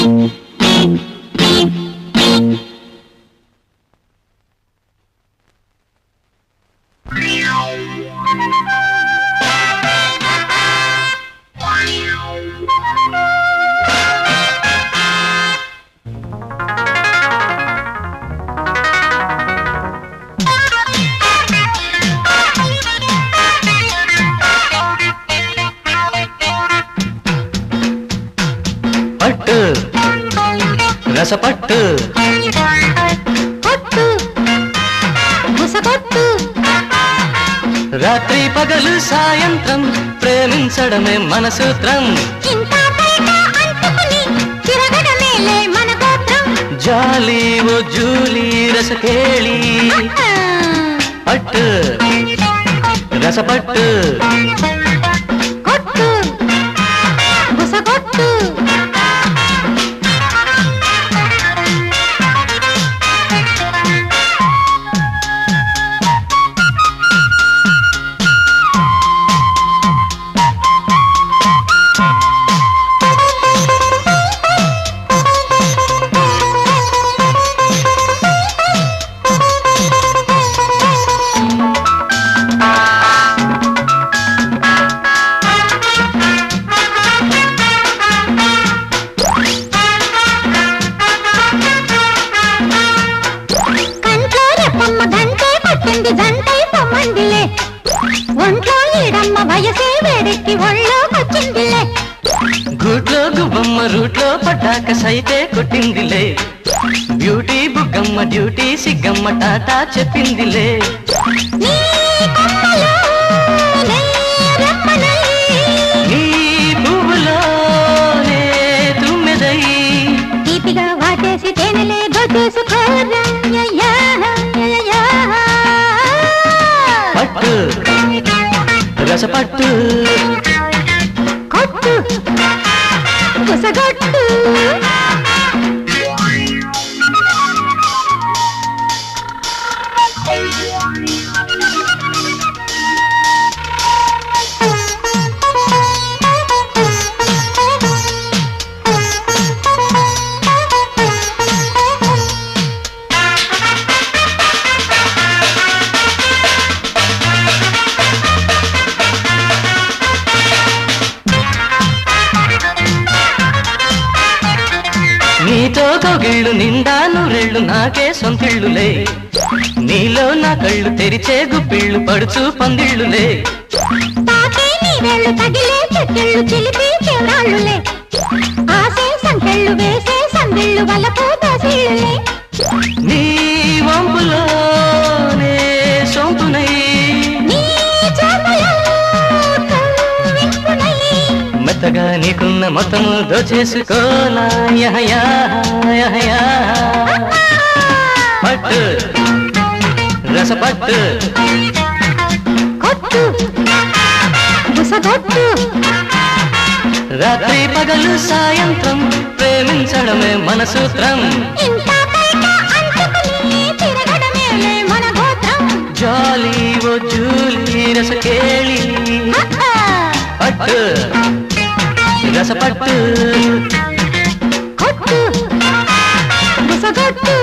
Thank mm -hmm. you. పట్టు రసపట్టు. కొట్టు బుసగొట్టు రాత్రి పగలు సాయంత్రం ప్రేమించడమే మన సూత్రం. జాలి ఓ జూలి రసకేళి. పట్టు. రసపట్టు. వేడెక్కి ఒళ్ళోకొచ్చిందిలే గూట్లో గుబ్బమ్మ రూట్లో పడ్డాక సైతే కొట్టిందిలే. బ్యూటీ బుగ్గమ్మ డ్యూటీ సిగ్గమ్మ టాటా చెప్పిందిలే. రసపట్టు నీతో కౌగిళ్ళు నిండా నూరెళ్ళు నాకే సొంతిళ్ళులే. నీలో నా కళ్ళు తెరిచే గుప్పిళ్ళు పడుచు పందిళ్ళులే. నీ మెత్తగా నీకున్న మొత్తము దోచేసుకోనా. యహయా, యహయా. పట్టు. రసపట్టు. కొట్టు. బుసగొట్టు రాత్రి పగలు సాయంత్రం ప్రేమించడమే మన సూత్రం. జాలి ఓ జూలి రసకేళి. పట్టు. రసపట్టు. కొట్టు. బుసగొట్టు